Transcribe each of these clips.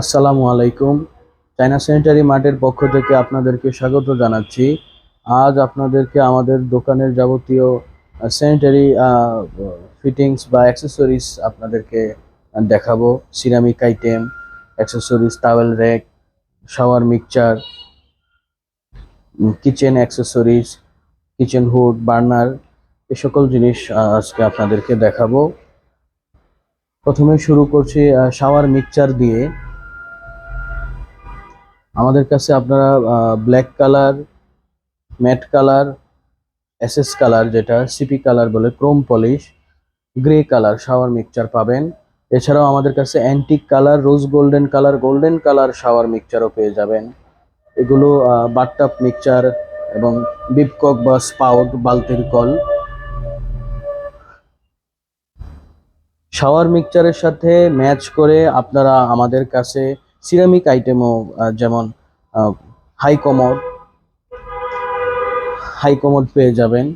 আসসালামু আলাইকুম। China sanitary মার্টের পক্ষ থেকে আপনাদেরকে স্বাগত জানাচ্ছি। আজ আপনাদেরকে আমাদের দোকানের যাবতীয় স্যানিটারি ফিটিংস বা অ্যাক্সেসরিজ আপনাদেরকে দেখাবো। Ceramic item, accessories, towel rack, shower mixture, kitchen accessories, kitchen hood, burner, এ সকল জিনিস আজকে আপনাদেরকে দেখাবো। প্রথমে শুরু করছি শাওয়ার মিক্সচার দিয়ে। আমাদের কাছে আপনারা black colour matte colour SS colour যেটা সিপি কালার বলে chrome polish grey colour shower mixture পাবেন। এছাড়াও আমাদের কাছে antique colour rose golden colour golden colour shower মিক্সচারও পেয়ে যাবেন। এগুলো বাটটাপ মিক্সচার এবং বিপকক বা স্পাউট বালতির কল। শাওয়ার মিক্সচারের সাথে ম্যাচ করে আপনারা আমাদের কাছে সিরামিক আইটেমও যেমন হাই কমোড হাই কমোড পেয়ে যাবেন।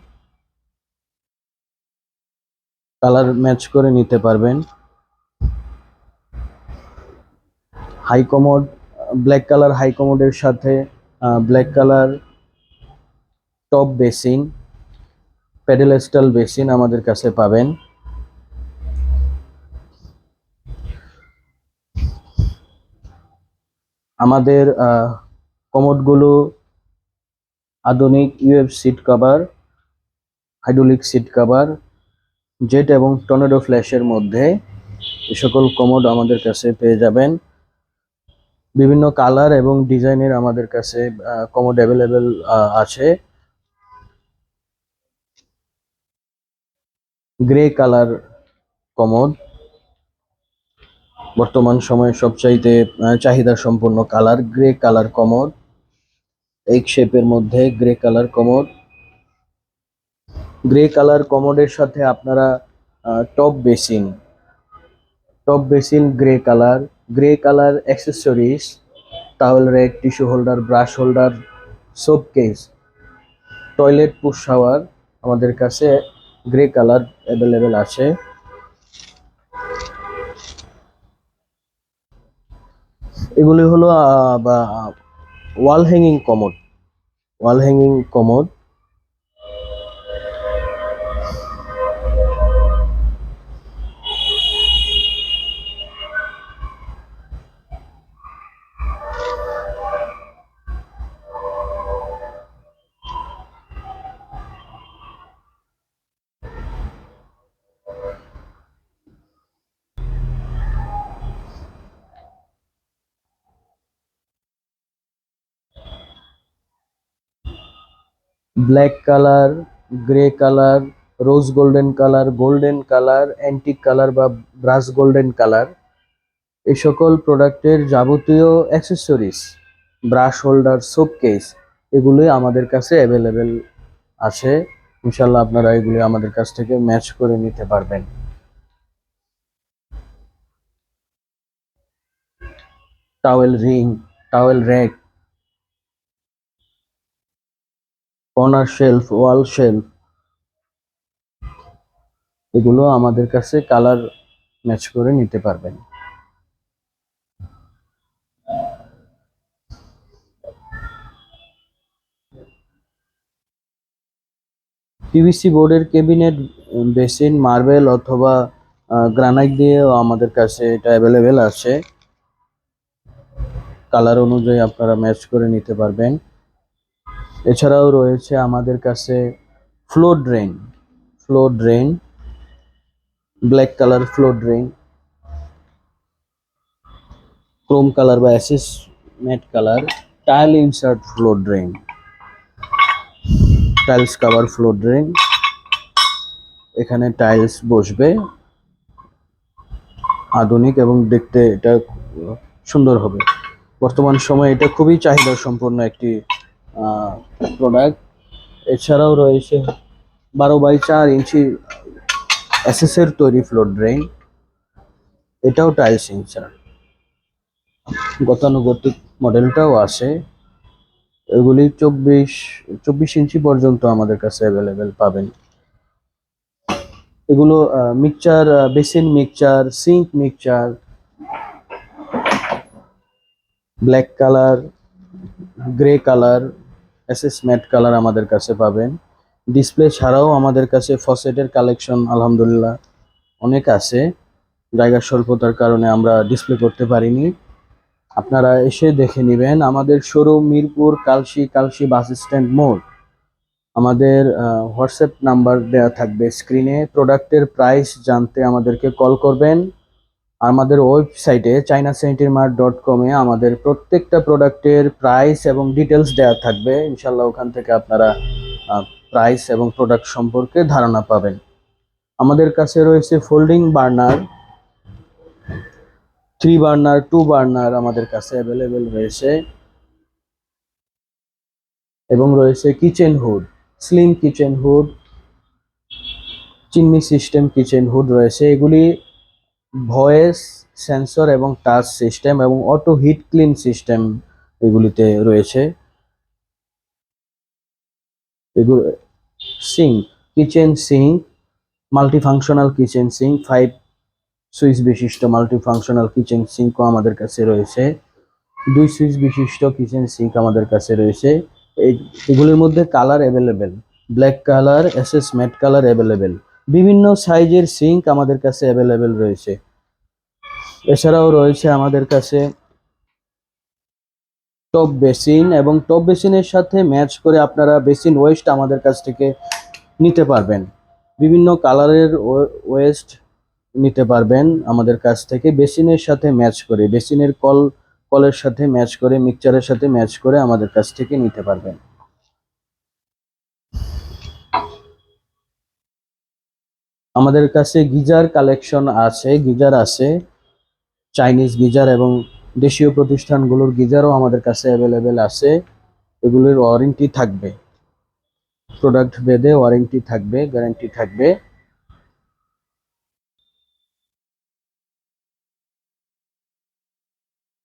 কালার ম্যাচ করে নিতে পারবেন। High commode black colour high কমোডের সাথে black colour top basin pedestal basin আমাদের কাছে পাবেন। আমাদের কমোডগুলো আধুনিক UF seat cover, hydraulic seat cover, jet এবং টর্নেডো ফ্ল্যাশের মধ্যে এ সকল কমোড আমাদের কাছে পেয়ে যাবেন। বিভিন্ন কালার এবং ডিজাইনের আমাদের কাছে কমোড অ্যাভেলেবেল আছে। Grey colour commode. বর্তমান সময়ে সবচাইতে চাহিদা সম্পন্ন কালার গ্রে কালার কমোড এক শেপের মধ্যে grey colour commode grey colour কমোডের সাথে আপনারা top basin top basin grey colour grey colour accessories towel rack tissue holder brush holder soap case toilet push shower আমাদের কাছে গ্রে কালার অ্যাভেলেবেল আছে। এগুলি হলো wall hanging commode wall hanging commode black colour, grey colour, rose golden colour golden colour, antique colour বা brush golden colour. এই সকল প্রোডাক্টের যাবতীয় accessories, brush holder soap case এগুলোই আমাদের কাছে অ্যাভেলেবেল আছে। ইনশাল্লাহ আপনারা এগুলি আমাদের কাছ থেকে ম্যাচ করে নিতে পারবেন। Towel ring, towel rack corner shelf wall shelf এগুলো আমাদের কাছে কালার ম্যাচ করে নিতে পারবেন। পিভিসি বোর্ডের কেবিনেট বেসিন মার্বেল অথবা গ্রানাইট দিয়েও আমাদের কাছে এটা অ্যাভেলেবেল আছে। কালার অনুযায়ী আপনারা ম্যাচ করে নিতে পারবেন। এছাড়াও রয়েছে আমাদের কাছে floor drain floor drain black colour floor drain chrome colour বা অ্যাসিস matte colour tile insert floor drain tiles cover floor drain এখানে টাইলস বসবে। আধুনিক এবং দেখতে এটা সুন্দর হবে। বর্তমান সময়ে এটা খুবই চাহিদা সম্পন্ন একটি প্রোডাক্ট এছাড়াও রয়েছে বারো বাই চার ইঞ্চি এসএসের তৈরি ফ্লোর ড্রেন এটাও টাইলস ইনসার্ট গতানুগতিক মডেলটাও আছে। এগুলি চব্বিশ চব্বিশ ইঞ্চি পর্যন্ত আমাদের কাছে অ্যাভেলেবেল পাবেন। এগুলো mixture basin mixture sink mixture black colour grey colour SS matte colour আমাদের কাছে পাবেন। ডিসপ্লে ছাড়াও আমাদের কাছে ফসেটের কালেকশন আলহামদুলিল্লাহ অনেক আছে। জায়গার স্বল্পতার কারণে আমরা ডিসপ্লে করতে পারিনি। আপনারা এসে দেখে নেবেন আমাদের showroom Mirpur Kalshi Kalshi bus stand মোড়। আমাদের হোয়াটসঅ্যাপ নাম্বার দেওয়া থাকবে স্ক্রিনে প্রোডাক্টের প্রাইস জানতে আমাদেরকে কল করবেন। আমাদের ওয়েবসাইটে চাইনা সেন্টিমার্ট ডট কমে আমাদের প্রত্যেকটা প্রোডাক্টের প্রাইস এবং ডিটেলস দেওয়া থাকবে। ইনশাল্লাহ ওখান থেকে আপনারা প্রাইস এবং প্রোডাক্ট সম্পর্কে ধারণা পাবেন। আমাদের কাছে রয়েছে folding burner three burner two burner আমাদের কাছে অ্যাভেলেবেল রয়েছে। এবং রয়েছে kitchen hood slim kitchen hood chimney system kitchen hood রয়েছে। এগুলি ভয়েস সেন্সর এবং টাচ সিস্টেম এবং অটো হিট ক্লিন সিস্টেম এগুলিতে রয়েছে। এগুলো sink kitchen sink multifunctional kitchen sink five switch বিশিষ্ট মাল্টিফাংশনাল কিচেন সিঙ্কও আমাদের কাছে রয়েছে। দুই সুইচ বিশিষ্ট কিচেন সিঙ্ক আমাদের কাছে রয়েছে। এগুলির মধ্যে colour available, black colour, SS matte colour available. বিভিন্ন সাইজের সিঙ্ক আমাদের কাছে অ্যাভেলেবেল রয়েছে। এছাড়াও রয়েছে আমাদের কাছে টপ বেসিন এবং টপ বেসিনের সাথে ম্যাচ করে আপনারা বেসিন ওয়েস্ট আমাদের কাছ থেকে নিতে পারবেন। বিভিন্ন কালারের ওয়েস্ট নিতে পারবেন আমাদের কাছ থেকে বেসিনের সাথে ম্যাচ করে, বেসিনের কল, কলের সাথে ম্যাচ করে, মিক্সচারের সাথে ম্যাচ করে আমাদের কাছ থেকে নিতে পারবেন। আমাদের কাছে গিজার কালেকশন আছে, গিজার আছে, চাইনিজ গিজার এবং দেশীয় প্রতিষ্ঠানগুলোর গিজারও আমাদের কাছে অ্যাভেলেবেল আছে। এগুলোর ওয়ারেন্টি থাকবে। প্রোডাক্ট ভেদে ওয়ারেন্টি থাকবে গ্যারান্টি থাকবে।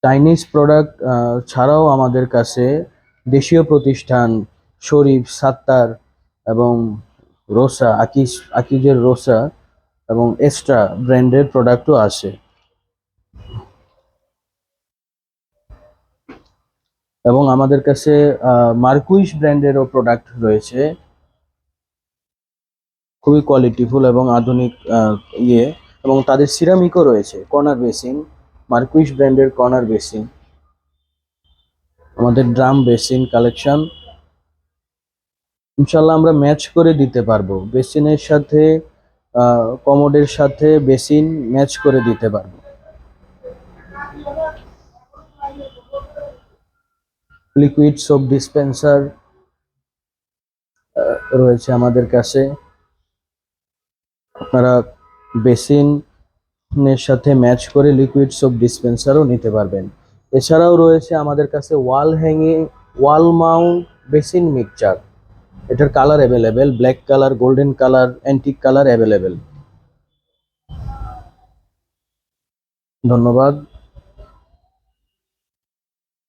চাইনিজ প্রোডাক্ট ছাড়াও আমাদের কাছে দেশীয় প্রতিষ্ঠান শরীফ, সাত্তার এবং রোসা আকিস আকিজের রোসা এবং এক্সট্রা ব্র্যান্ডের প্রোডাক্টও আছে। এবং আমাদের কাছে মার্কুইশ ব্র্যান্ডেরও প্রোডাক্ট রয়েছে। খুবই কোয়ালিটিফুল এবং আধুনিক ইয়ে এবং তাদের সিরামিকও রয়েছে কর্নার বেসিন মার্কুইশ ব্র্যান্ডের কর্নার বেসিন আমাদের ড্রাম বেসিন কালেকশন ইনশাল্লাহ আমরা ম্যাচ করে দিতে পারব। বেসিনের সাথে কমোডের সাথে বেসিন ম্যাচ করে দিতে পারব। লিকুইড সোপ ডিসপেন্সার রয়েছে আমাদের কাছে। আপনারা বেসিনের সাথে ম্যাচ করে লিকুইড সোপ ডিসপেন্সারও নিতে পারবেন। এছাড়াও রয়েছে আমাদের কাছে wall hanging, wall mount basin mixture. এটার colour available black colour golden colour antique colour available ধন্যবাদ।